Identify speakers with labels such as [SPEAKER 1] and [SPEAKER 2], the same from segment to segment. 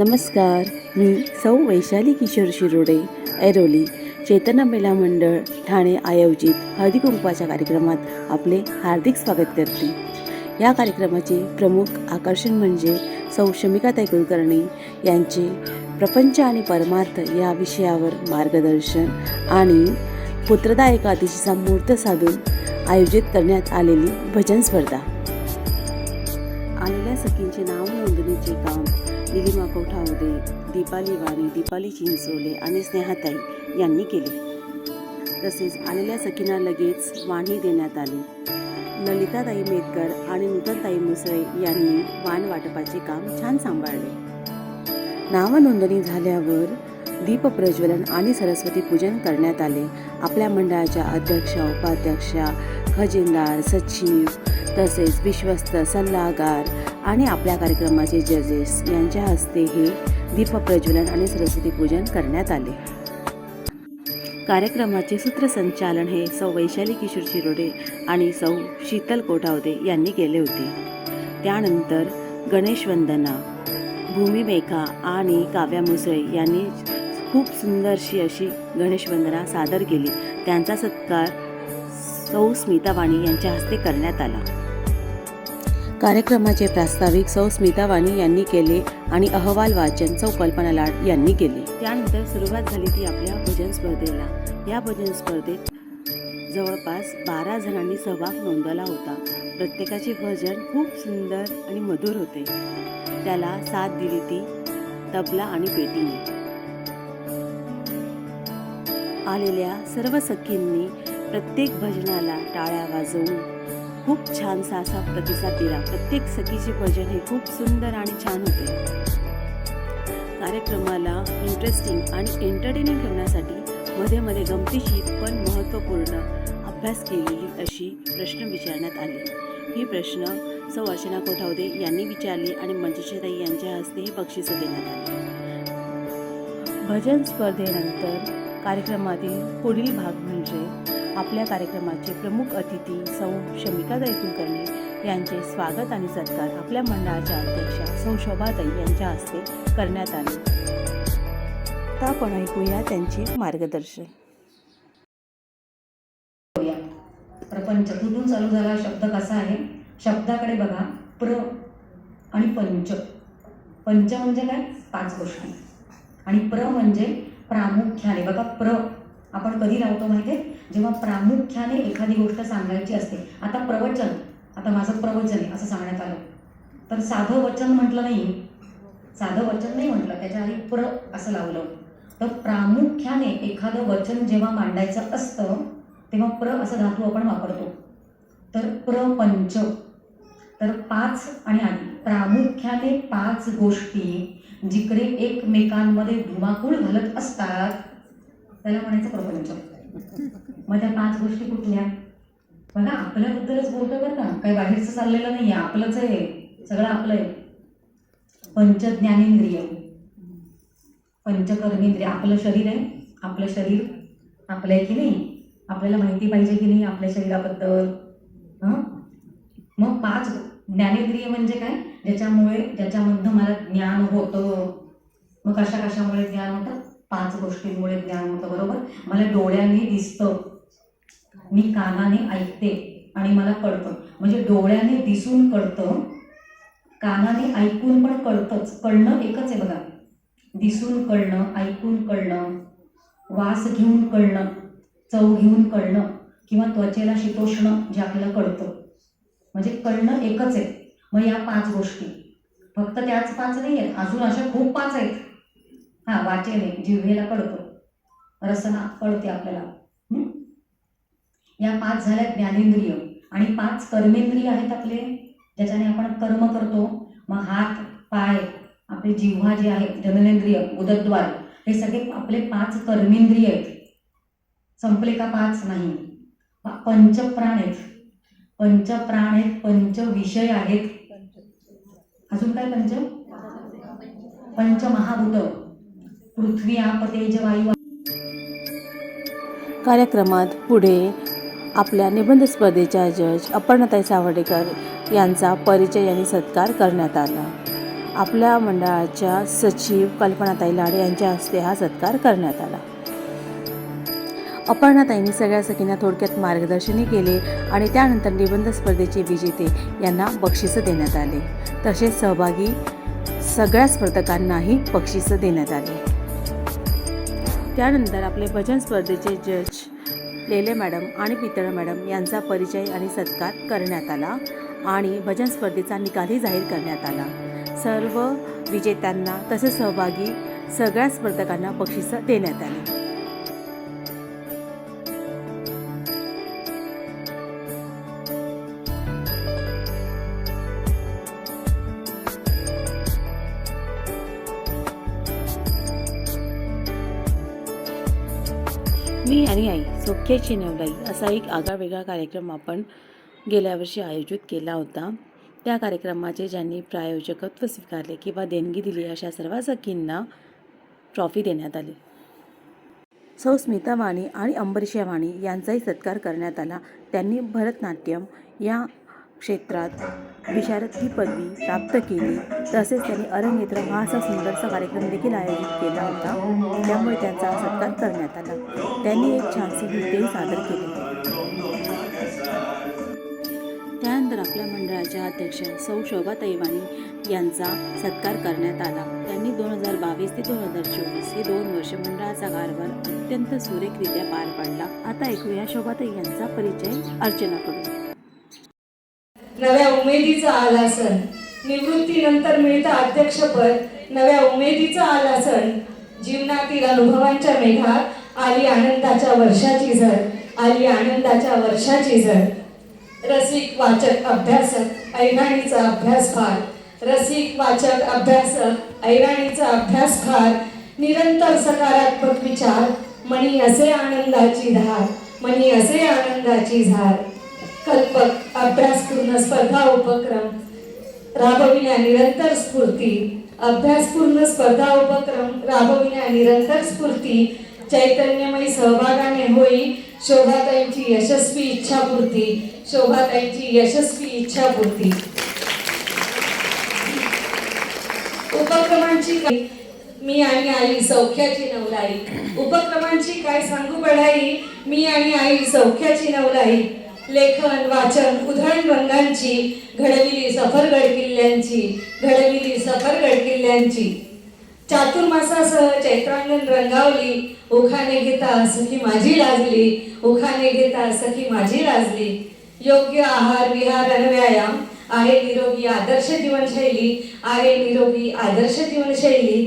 [SPEAKER 1] नमस्कार मी सौ वैशाली किशोर शिरोडे ऐरोली चेतना मेला मंडळ ठाणे आयोजित हळदीकुंकवाच्या कार्यक्रमात आपले हार्दिक स्वागत करते. या कार्यक्रमाचे प्रमुख आकर्षण म्हणजे सौ शमिकाताई कुलकर्णी यांचे प्रपंच आणि परमार्थ या विषयावर मार्गदर्शन आणि पुत्रदा एकादशीचा मुहूर्त साधून आयोजित करण्यात आलेली भजन स्पर्धा. आलेल्या सखींचे नाव नोंदणीचे काम निलिमा कोठावदे दीपाली वाणी दीपाली चिंचोले आणि स्नेहाताई यांनी केले. तसेच आलेल्या सखींना लगेच वाणी देण्यात आली. ललिताताई मेतकर आणि नूतनताई मुसळे यांनी वाण वाटपाचे काम छान सांभाळले. नावनोंदणी झाल्यावर दीपप्रज्वलन आणि सरस्वती पूजन करण्यात आले. आपल्या मंडळाच्या अध्यक्षा उपाध्यक्षा खजिनदार सचिव तसेच विश्वस्त सल्लागार आणि आपल्या कार्यक्रमाचे जजेस यांच्या हस्ते हे दीपप्रज्वलन आणि सरस्वती पूजन करण्यात आले. कार्यक्रमाचे सूत्रसंचालन हे सौ वैशाली किशोर शिरोडे आणि सौ शीतल कोठावदे यांनी केले होते. त्यानंतर गणेश वंदना आणि काव्या मुसळे यांनी खूप सुंदरशी अशी गणेशवंदना सादर केली. त्यांचा सत्कार सौ स्मिता वाणी यांच्या हस्ते करण्यात आला. कार्यक्रमाचे प्रास्ताविक सौ स्मिता वाणी यांनी केले आणि अहवाल वाचन सौ कल्पना लाड यांनी केले. त्यानंतर सुरुवात झाली ती आपल्या भजन स्पर्धेला. या भजन स्पर्धेत जवळपास बारा जणांनी सहभाग नोंदवला होता. प्रत्येकाचे भजन खूप सुंदर आणि मधुर होते. त्याला साथ दिली ती तबला आणि पेटीने. आलेल्या सर्व सखींनी प्रत्येक भजनाला टाळ्या वाजवून खूप छानसा असा प्रतिसाद दिला. प्रत्येक सखीचे भजन हे खूप सुंदर आणि छान होते. कार्यक्रमाला इंटरेस्टिंग आणि एंटरटेनिंग ठेवण्यासाठी मध्ये मध्ये गमतीशीर पण महत्त्वपूर्ण अभ्यास केलेली अशी प्रश्न विचारण्यात आले. ही प्रश्न सौ अर्चना कोठावदे यांनी विचारली आणि मंजुषाताई यांच्या हस्ते ही बक्षिसं देण्यात आली. भजन स्पर्धेनंतर कार्यक्रमातील पुढील भाग म्हणजे आपल्या कार्यक्रमाचे प्रमुख अतिथी सौ शमिका कुलकर्णी यांचे स्वागत आणि सत्कार आपल्या मंडळाच्या अध्यक्षा सौ शोभाताई यांच्या हस्ते करण्यात आले. आता आपण ऐकूया त्यांचे मार्गदर्शन.
[SPEAKER 2] प्रपंच कुठून चालू झाला? शब्द कसा आहे? शब्दाकडे बघा. प्र आणि पंच. पंच म्हणजे काय? पाच गोष्टी. आणि प्र म्हणजे प्रामुख्याने. बघा प्र. आपण कधी लावतो माहिती आहे जेव्हा प्रामुख्याने एखादी गोष्ट सांगायची असते आता प्रवचन आता माझं प्रवचन आहे असं सांगण्यात आलं. तर साधं वचन म्हटलं नाही. साधं वचन नाही म्हटलं त्याच्या आधी प्र असं लावलं. तर प्रामुख्याने एखादं वचन जेव्हा मांडायचं असतं तेव्हा प्र असं धातू आपण वापरतो. तर प्रपंच. तर पाच आणि आधी. प्रामुख्याने पाच गोष्टी जिकडे एकमेकांमध्ये धुमाकूळ घालत असतात त्याला म्हणायचं प्रपंच. मग त्या पाच गोष्टी कुठल्या? बघा आपल्याबद्दलच बोलतो बरं का. काही बाहेरचं चाललेलं नाही आहे आपलंच आहे. सगळं आपलं आहे. पंच ज्ञानेंद्रिय पंचकर्मेंद्रिय. आपलं शरीर आहे. आपलं शरीर आपलं आहे की नाही? आपल्याला माहिती पाहिजे की नाही आपल्या शरीराबद्दल? हं? मग पाच ज्ञानेंद्रिय म्हणजे काय? ज्याच्यामुळे ज्याच्यामधनं मला ज्ञान होतं. मग कशा कशामुळे ज्ञान होतं? पाच गोष्टींमुळे ज्ञान होतं बरोबर? मला डोळ्यांनी दिसतं. मी कानाने ऐकते आणि मला कळतं. म्हणजे डोळ्याने दिसून कळतं कानाने ऐकून पण कळतंच. कळणं एकच आहे बघा. दिसून कळणं ऐकून कळणं वास घेऊन कळणं चव घेऊन कळणं किंवा त्वचेला शीतोष्ण जे आपल्याला कळतं. म्हणजे कळणं एकच आहे. मग या पाच गोष्टी. फक्त त्याच पाच नाही आहेत. अजून अशा खूप पाच आहेत. हां वाचेने जिव्हेला कळतं. रसना कळते आपल्याला. हं? या पाच झाल्या ज्ञानेंद्रिय. आणि पाच कर्मेंद्रिय आहेत आपले. ज्याच्याने आपण कर्म करतो. मग हात पाय आपले जिव्हा जे आहेत जननेंद्रिय उदद्वार हे सगळे आपले पाच कर्मेंद्रिय आहेत. संपले का पाच? नाही. पंचप्राण आहेत. पंचप्राण आहेत पंच विषय आहेत. अजून काय पंच? पंचमहाभूत. पृथ्वी आप तेज वायू.
[SPEAKER 1] कार्यक्रमात पुढे आपल्या निबंध स्पर्धेच्या जज अपर्णाताई सावर्डेकर यांचा परिचय आणि सत्कार करण्यात आला. आपल्या मंडळाच्या सचिव कल्पनाताई लाडे यांच्या हस्ते हा सत्कार करण्यात आला. अपर्णाताईंनी सगळ्या सखींना थोडक्यात मार्गदर्शनही केले आणि त्यानंतर निबंध स्पर्धेचे विजेते यांना बक्षिसं देण्यात आले. तसेच सहभागी सगळ्या स्पर्धकांनाही बक्षिसं देण्यात आली. त्यानंतर आपले भजन स्पर्धेचे जज लेले मॅडम आणि पितळ मॅडम यांचा परिचय आणि सत्कार करण्यात आला आणि भजन स्पर्धेचा निकालही जाहीर करण्यात आला. सर्व विजेत्यांना तसेच सहभागी सगळ्या स्पर्धकांना बक्षिसं देण्यात आली. मी आणि आई सोख्याची नवलाई असा एक आगळावेगळा कार्यक्रम आपण गेल्या वर्षी आयोजित केला होता. त्या कार्यक्रमाचे ज्यांनी प्रायोजकत्व स्वीकारले किंवा देणगी दिली अशा सर्व सखींना ट्रॉफी देण्यात आली. सौ स्मिता वाणी आणि अंबरीशा वाणी यांचाही सत्कार करण्यात आला. त्यांनी भरतनाट्यम या क्षेत्रात विशारद ही पदवी प्राप्त केली. तसेच त्यांनी अरंगेत्र हा असा सुंदरसा कार्यक्रम देखील आयोजित केला होता. त्यामुळे त्यांचा सत्कार करण्यात आला. त्यांनी एक छानसे नृत्यही सादर केले. त्यानंतर आपल्या मंडळाच्या अध्यक्ष सौ शोभा तैवानी यांचा सत्कार करण्यात आला. त्यांनी दोन हजार बावीस ते दोन हजार चोवीस हे दोन वर्ष मंडळाचा कारभार अत्यंत सुरेखरित्या पार पाडला. आता ऐकूया शोभाताई यांचा परिचय अर्चना करू
[SPEAKER 3] नव्या उमेदीचा आला सण. निवृत्तीनंतर मिळतं अध्यक्षपद. नव्या उमेदीचा आला सण. जीवनातील अनुभवांच्या मेघात आली आनंदाच्या वर्षाची झर आली आनंदाच्या वर्षाची झर रसिक वाचक अभ्यासक ऐराणीचा अभ्यास फार रसिक वाचक अभ्यासक ऐराणीचा अभ्यास फार निरंतर सकारात्मक विचार. मणी असे आनंदाची धार. मणी असे आनंदाची झार. कल्पक अभ्यासपूर्ण स्पर्धा उपक्रम. राबविण्या निरंतर स्फूर्ती. अभ्यासपूर्ण स्पर्धा उपक्रम. राबविण्या निरंतर स्फूर्ती. चैतन्यमय सहभागाने होई शोभाताईंची यशस्वी इच्छापूर्ती. शोभाताईंची यशस्वी इच्छापूर्ती. उपक्रमांची मी आणि आई सौख्याची नवलाई. उपक्रमांची काय सांगू बढाई? मी आणि आई सौख्याची नवलाई. लेखन वाचन उधळण रंगांची घडविली सफरगड किल्ल्यांची घडविली सफरगड किल्ल्यांची. चातुर्मासासह चैत्रांगण रंगावली उखाने घेता सखी माझी लाजली उखाने घेता सखी माझी लाजली. योग्य आहार विहार आणि व्यायाम आहे निरोगी आदर्श जीवनशैली आहे निरोगी आदर्श जीवनशैली.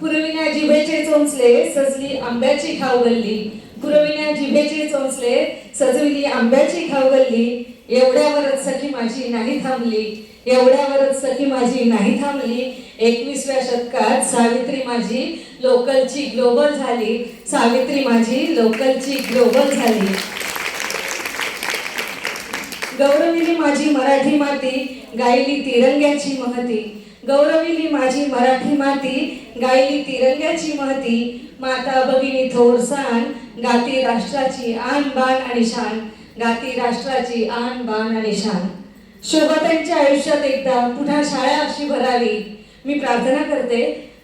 [SPEAKER 3] पुरविण्या जिभेचे चोंचले सजली आंब्याची खावगल्ली पुरविण्या जिभेचे चोचले सजविली आंब्याची खावगल्ली एवढ्यावरच सखी माझी नाही थांबली एवढ्यावरच सखी माझी नाही थांबली. एकवीसव्या शतकात सावित्री माझी लोकलची ग्लोबल झाली सावित्री माझी लोकलची ग्लोबल झाली. गौरविली माझी मराठी माती गायली तिरंग्याची महती. गौरविली माझी मराठी माती गायली तिरंग्याची महती माता भगिनी थोर सान गाती राष्ट्राची आन बाण आणि शान गाती राष्ट्राची आन बाण आणि शान. शोभाताईंच्या आयुष्यात एकदा पुन्हा शाळा अशी भरावी. मी प्रार्थना करते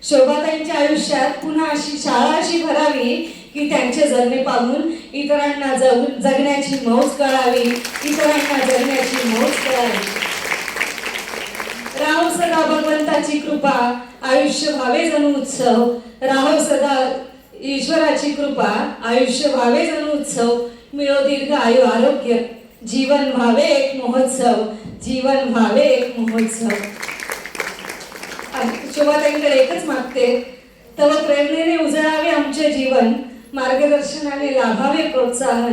[SPEAKER 3] शोभाताईंच्या आयुष्यात पुन्हा अशी शाळा अशी भरावी की त्यांचे जगणे पाहून इतरांना जग जगण्याची मौज कळावी इतरांना जगण्याची मौज कळावी राहो सदा ईश्वराची कृपा आयुष्य व्हावे जणू उत्सव. राहो सदा ईश्वराची कृपा आयुष्य व्हावे जणू उत्सव. मिळो दीर्घ आयु आरोग्य. जीवन व्हावे एक महोत्सव. जीवन व्हावे एक महोत्सव. शोभाताईंकडे एकच मागते. तव प्रेरणेने उजळावे आमचे जीवन. मार्गदर्शनाने लाभावे प्रोत्साहन.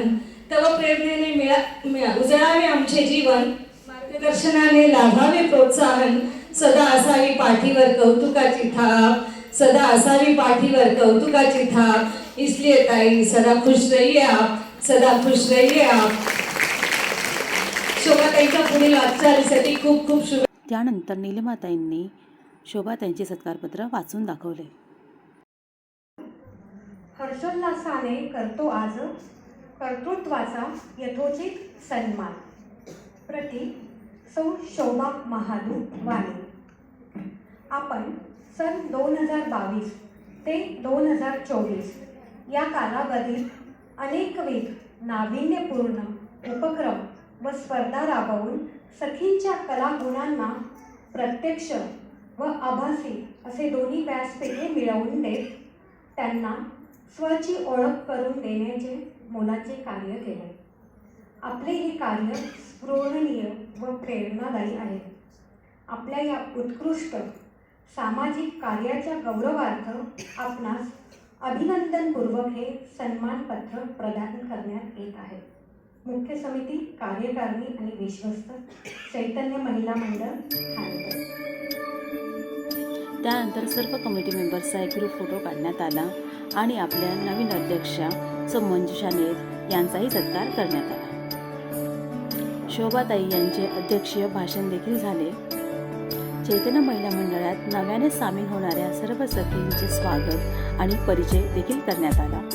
[SPEAKER 3] तव प्रेरणेने मिळा- उजळावे आमचे जीवन. मार्गदर्शनाने लाभावे प्रोत्साहन. सदा असावी पाठीवर कौतुकाची थाप. सदा असावी पाठीवर कौतुकाची थाप. इसलिए ताई सदा खुश रहिए आप. सदा खुश रहिए आप. शोभाताईच्या पुढील वाटचालीसाठी खूप खूप शुभ
[SPEAKER 1] त्यानंतर निलिमाताईंनी शोभाताईंचे सत्कारपत्र वाचून दाखवले.
[SPEAKER 4] हर्षोल्लासाने करतो आज कर्तृत्वाचा यथोचित सन्मान. प्रति सौ शोभा महालू वाले। आपण सन दोन हजार बावीस ते दोन हजार चोवीस या कालावधीत अनेकविध नाविन्यपूर्ण उपक्रम व स्पर्धा राबवून सखींच्या कलागुणांना प्रत्यक्ष व आभासी असे दोन्ही व्यासपीठे मिळवून देत त्यांना स्वची ओळख करून देण्याचे मोलाचे कार्य केले. आपले हे कार्य स्पृहणीय व प्रेरणादायी आहे. आपल्या या उत्कृष्ट सामाजिक कार्याच्या गौरवार्थ आपणास अभिनंदनपूर्वक हे सन्मानपत्र प्रदान करण्यात येत आहे. मुख्य समिती कार्यकारिणी आणि विश्वस्त चैतन्य महिला मंडळ
[SPEAKER 1] त्यानंतर सर्व कमिटी मेंबर्सचा एक ग्रुप फोटो काढण्यात आला आणि आपल्या नवीन अध्यक्षा सुमंजुषा नेर यांचाही सत्कार करण्यात आला. शोभाताई यांचे अध्यक्षीय भाषण देखील झाले. चैतन्य महिला मंडळात नव्याने सामील होणाऱ्या सर्व सखींचे स्वागत आणि परिचय देखील करण्यात आला.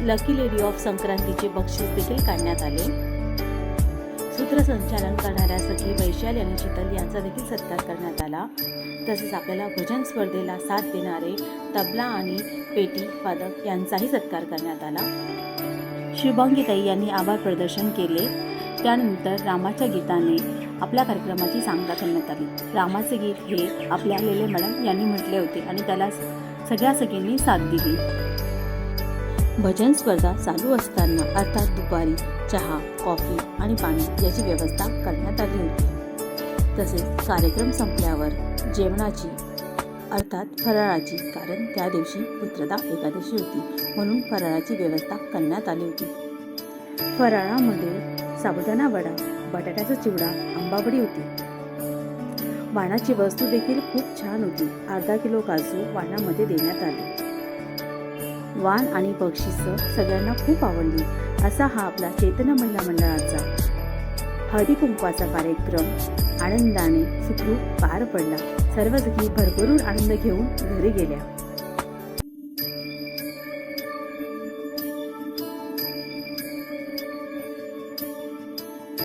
[SPEAKER 1] लकी लेडी ऑफ संक्रांतीचे बक्षीस देखील काढण्यात आले. सूत्रसंचालन करणाऱ्या सखी वैशाली आणि शीतल यांचा देखील सत्कार करण्यात आला. तसेच आपल्याला भजन स्पर्धेला साथ देणारे तबला आणि पेटी वादक यांचाही सत्कार करण्यात आला. शुभांगीताई यांनी आभार प्रदर्शन केले. त्यानंतर रामाच्या गीताने आपल्या कार्यक्रमाची सांगता करण्यात आली. रामाचे गीत हे आपल्या लेले मॅडम यांनी म्हटले होते आणि त्याला सगळ्या सगळ्यांनी साथ दिली. भजन स्पर्धा चालू असताना अर्थात दुपारी चहा कॉफी आणि पाणी याची व्यवस्था करण्यात आली होती. तसेच कार्यक्रम संपल्यावर जेवणाची अर्थात फराळाची कारण त्या दिवशी पुत्रदा एकादशी होती म्हणून फराळाची व्यवस्था करण्यात आली होती. फराळामध्ये साबुदाणा वडा बटाट्याचा चिवडा आंबावडी होती. वाणाची वस्तू देखील खूप छान होती. अर्धा किलो काजू वाणामध्ये देण्यात आले. वाण आणि बक्षिस सगळ्यांना खूप आवडली. असा हा आपला चेतन महिला मंडळाचा हळदी कुंकवाचा कार्यक्रम. आनंदाने सुखरूप पार पडला. सर्वजणी भरभरून आनंद घेऊन घरी गेल्या.